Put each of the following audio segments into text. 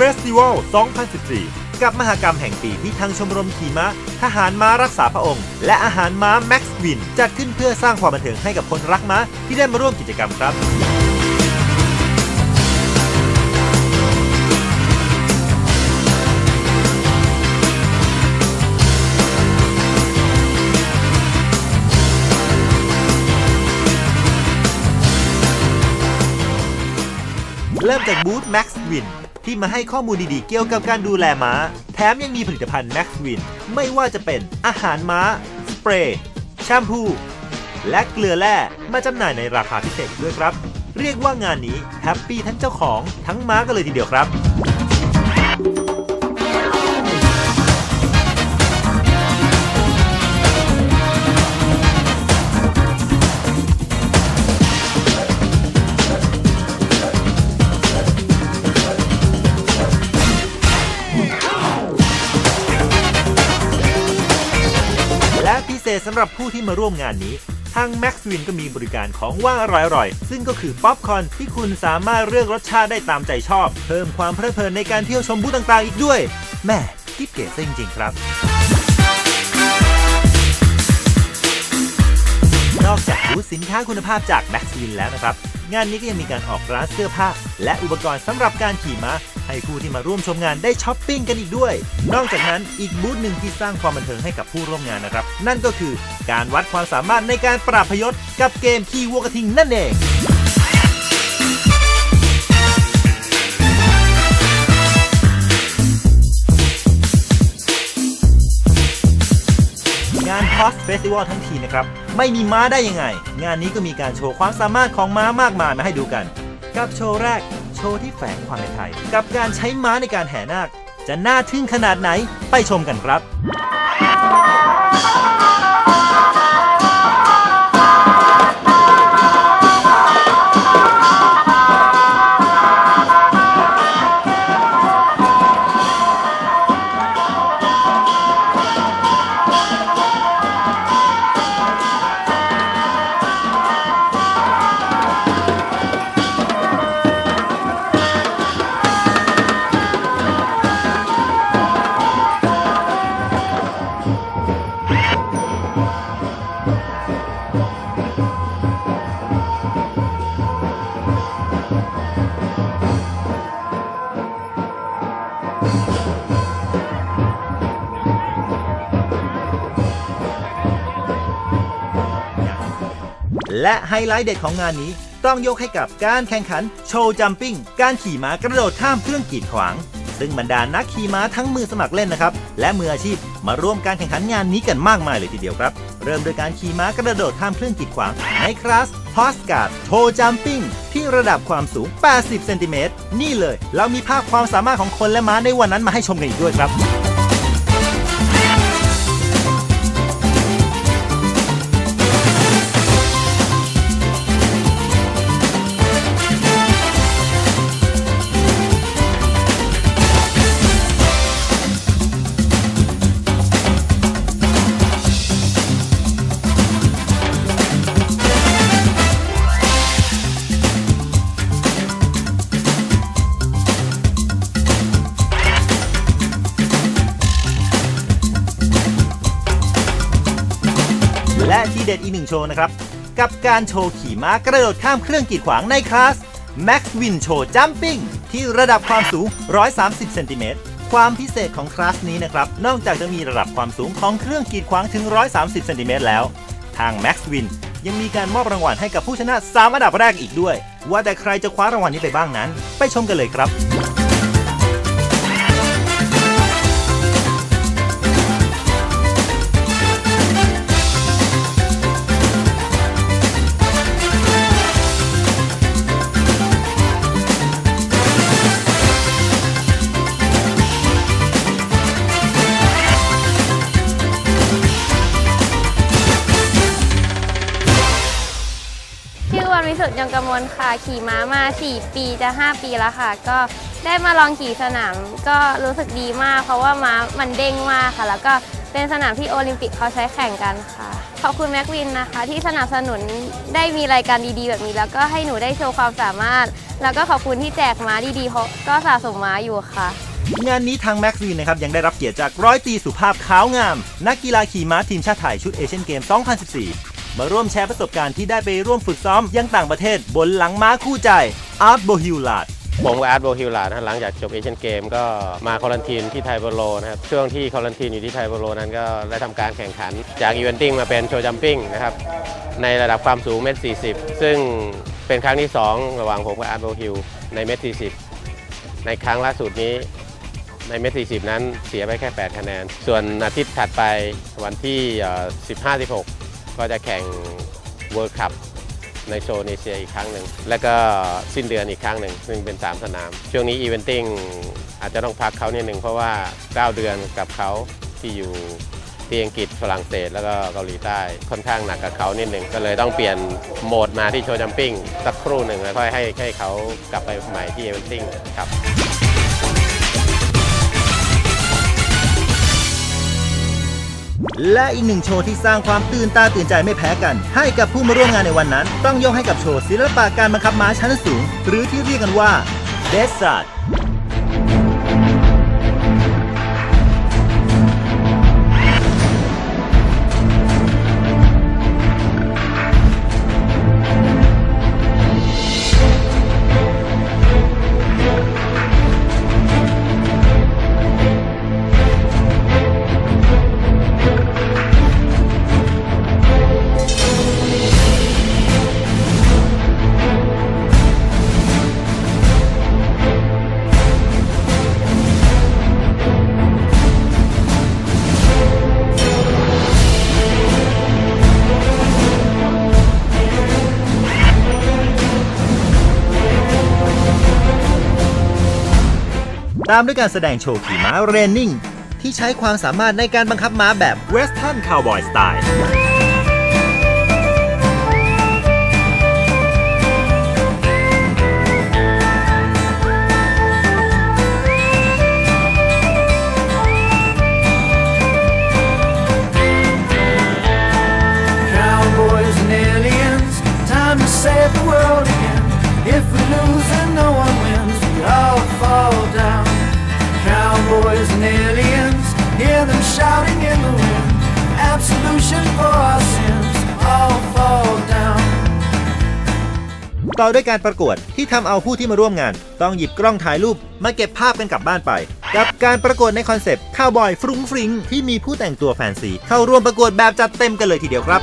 Festival 2014 กับมหกรรมแห่งปีที่ทางชมรมขี่ม้า ทหารม้ารักษาพระองค์ และอาหารม้าแม็กซ์วิน จัดขึ้นเพื่อสร้างความบันเทิงให้กับคนรักม้าที่ได้มาร่วมกิจกรรมครับเริ่มจากบูธ Max Win ที่มาให้ข้อมูลดีๆเกี่ยวกับการดูแลม้า แถมยังมีผลิตภัณฑ์ Max Win ไม่ว่าจะเป็นอาหารม้า สเปรย์แชมพู และเกลือแร่มาจำหน่ายในราคาพิเศษด้วยครับ เรียกว่างานนี้แฮปปี้ทั้งเจ้าของทั้งม้ากันเลยทีเดียวครับ เศษสำหรับผู้ที่มาร่วมงานนี้ ทาง Max Win ก็มีบริการของว่างอร่อยๆ ซึ่งก็คือป๊อปคอร์นที่คุณสามารถเลือกรสชาติได้ตามใจชอบ เพิ่มความเพลิดเพลินในการเที่ยวชมบูธต่างๆ อีกด้วยแม่คิดเก๋ซะจริงๆ ครับ นอกจากบูธสินค้าคุณภาพจาก Max Win แล้วนะครับ งานนี้ก็ยังมีการออกร้านเสื้อผ้า และอุปกรณ์สำหรับการขี่ม้า ให้ผู้ที่มาร่วมชมงานได้ช้อปปิ้งกันอีกด้วย นอกจากนั้นอีกบูธหนึ่งที่สร้างความบันเทิงให้กับผู้ร่วมงานนะครับ นั่นก็คือการวัดความสามารถในการปราบพยศกับเกมขี่วัวกระทิงนั่นเองงาน Post Festival ทั้งทีนะครับ ไม่มีม้าได้ยังไง งานนี้ก็มีการโชว์ความสามารถของม้ามากมายมาให้ดูกัน กับโชว์แรก ว์ที่แฝงความเป็นไทย กับการใช้ม้าในการแห่นาค จะน่าทึ่งขนาดไหนไปชมกันครับ และไฮไลท์เด็ดของงานนี้ต้องยกให้กับการแข่งขันโชว์จัมปิ้ง การขี่ม้ากระโดดข้ามเครื่องกีดขวาง ซึ่งบรรดานักขี่ม้าทั้งมือสมัครเล่นนะครับ และมืออาชีพมาร่วมการแข่งขันงานนี้กันมากมายเลยทีเดียวครับ เริ่มโดยการขี่ม้ากระโดดข้ามเครื่องกีดขวางในคลาสพอสการ์ดโชว์จัมปิ้งที่ระดับความสูง 80 เซนติเมตร นี่เลย เรามีภาพความสามารถของคนและม้าในวันนั้นมาให้ชมกันอีกด้วยครับ เด็ดอีกหนึ่งโชว์นะครับ กับการโชว์ขี่ม้ากระโดดข้ามเครื่องกีดขวางในคลาส Max Win Show Jumping ที่ระดับความสูง 130 เซนติเมตรความพิเศษของคลาสนี้นะครับ นอกจากจะมีระดับความสูงของเครื่องกีดขวางถึง 130 เซนติเมตรแล้ว ทาง Max Win ยังมีการมอบรางวัลให้กับผู้ชนะ 3 อันดับแรกอีกด้วย ว่าแต่ใครจะคว้ารางวัลนี้ไปบ้างนั้น ไปชมกันเลยครับ พิสุทธิ์ยงกมลค่ะ ขี่ม้ามา 4 ปีจะ 5 ปีแล้วค่ะ ก็ได้มาลองขี่สนามก็รู้สึกดีมาก เพราะว่าม้ามันเด้งมากค่ะ แล้วก็เป็นสนามที่โอลิมปิกเขาใช้แข่งกันค่ะ ขอบคุณแม็กวินนะคะ ที่สนับสนุนได้มีรายการดีๆ แบบนี้ แล้วก็ให้หนูได้โชว์ความสามารถ แล้วก็ขอบคุณที่แจกม้าดีๆเพราะก็สะสมม้าอยู่ค่ะ งานนี้ทางแม็กซ์วินนะครับยังได้รับเกียรติจากร้อยตีสุภาพขาวงาม นักกีฬาขี่ม้าทีมชาติไทยชุดเอเชียนเกม 2014 มาร่วมแชร์ประสบการณ์ที่ได้ไปร่วมฝึกซ้อมยังต่างประเทศบนหลังม้าคู่ใจอาร์ตโบฮิลลาดผมกับอาร์ตโบฮิลลาดนะหลังจากจบเอเชียนเกมก็มาควอลันทีนที่ไทโบโลนะครับ ช่วงที่ควอลันทีนอยู่ที่ไทโบโลนั้นก็ได้ทำการแข่งขัน จากอีเวนติ้งมาเป็นโชว์จัมปิ้งนะครับ ในระดับความสูงเมตรสี่ซึ่งเป็นครั้งที่ 2 ระหว่างผมกับอาร์ตโบฮิลในเมตรสี่ในครั้งล่าสุดนี้ในเมตรสี่นั้นเสียไปแค่ 8 คะแนน ส่วนอาทิตย์ถัดไปวันที่ 15-16 ก็จะแข่งเวิร์ d คัพในโซนเอเชียอีกครั้งหนึ่ง แล้วก็สิ้นเดือนอีกครั้งหนึ่ง ซึ่งเป็น 3 สนาม ช่วงนี้อีเวนติ้งอาจจะต้องพักเขานิดหนึ่งเพราะว่า 9 เดือนกับเขาที่อยู่ที่อังกฤษฝรั่งเศส แล้วก็เกาหลีใต้ค่อนข้างหนักกับเขานิดหนึ่งก็เลยต้องเปลี่ยนโหมดมาที่โชว์จัมปิ้งสักครู่หนึ่งแล้วค่อยให้ให้เขากลับไปใหม่ที่อีเวนติ้งครับ และอีกหนึ่งโชว์ที่สร้างความตื่นตาตื่นใจไม่แพ้กัน ให้กับผู้มาร่วมงานในวันนั้น ต้องยกให้กับโชว์ศิลปะการบังคับม้าชั้นสูง หรือที่เรียกกันว่าเดสซัดามด้วยการแสดงโชว์ขี่ม้าเรนนิ่ง ที่ใช้ความสามารถในการบังคับม้าแบบเวสเทิร์นคาวบอยสไตล์ ต่อด้วยการประกวดที่ทำเอาผู้ที่มาร่วมงาน ต้องหยิบกล้องถ่ายรูปมาเก็บภาพกันกลับบ้านไป กับการประกวดในคอนเซปต์ข้าวบอยฟรุ้งฟริ้งที่มีผู้แต่งตัวแฟนซีเข้าร่วมประกวดแบบจัดเต็มกันเลยทีเดียวครับ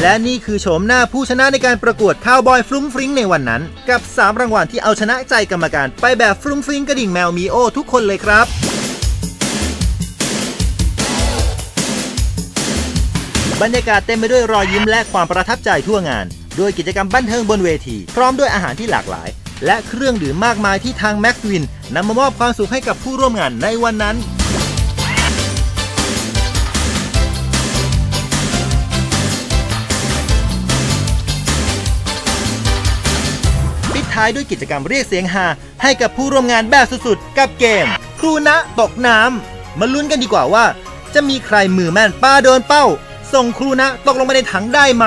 และนี่คือโฉมหน้าผู้ชนะในการประกวดข้าวบอยฟรุ้งฟริ้งในวันนั้น กับ 3 รางวัลที่เอาชนะใจกรรมการไปแบบฟรุ้งฟริ้งกระดิ่งแมวมีโอทุกคนเลยครับบรรยากาศเต็มไปด้วยรอยยิ้มและความประทับใจทั่วงานด้วยกิจกรรมบันเทิงบนเวที พร้อมด้วยอาหารที่หลากหลาย และเครื่องดื่มมากมายที่ทางแม็กซ์วินนำมามอบความสุขให้กับผู้ร่วมงานในวันนั้น ท้ายด้วยกิจกรรมเรียกเสียงฮาให้กับผู้ร่วมงานแบบสุดๆ กับเกม ครูณะตกน้ำมาลุ้นกันดีกว่าว่า จะมีใครมือแม่นป้าโดนเป้า ส่งครูณะตกลงไปในถังได้ไหม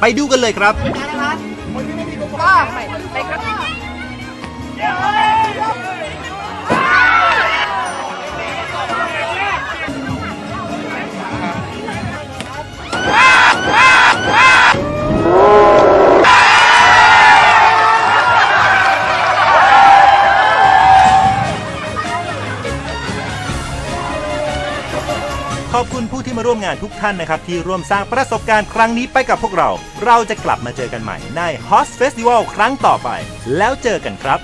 ไปดูกันเลยครับ ขอบคุณผู้ที่มาร่วมงานทุกท่านนะครับ ที่ร่วมสร้างประสบการณ์ครั้งนี้ไปกับพวกเรา เราจะกลับมาเจอกันใหม่ใน Host Festival ครั้งต่อไป แล้วเจอกันครับ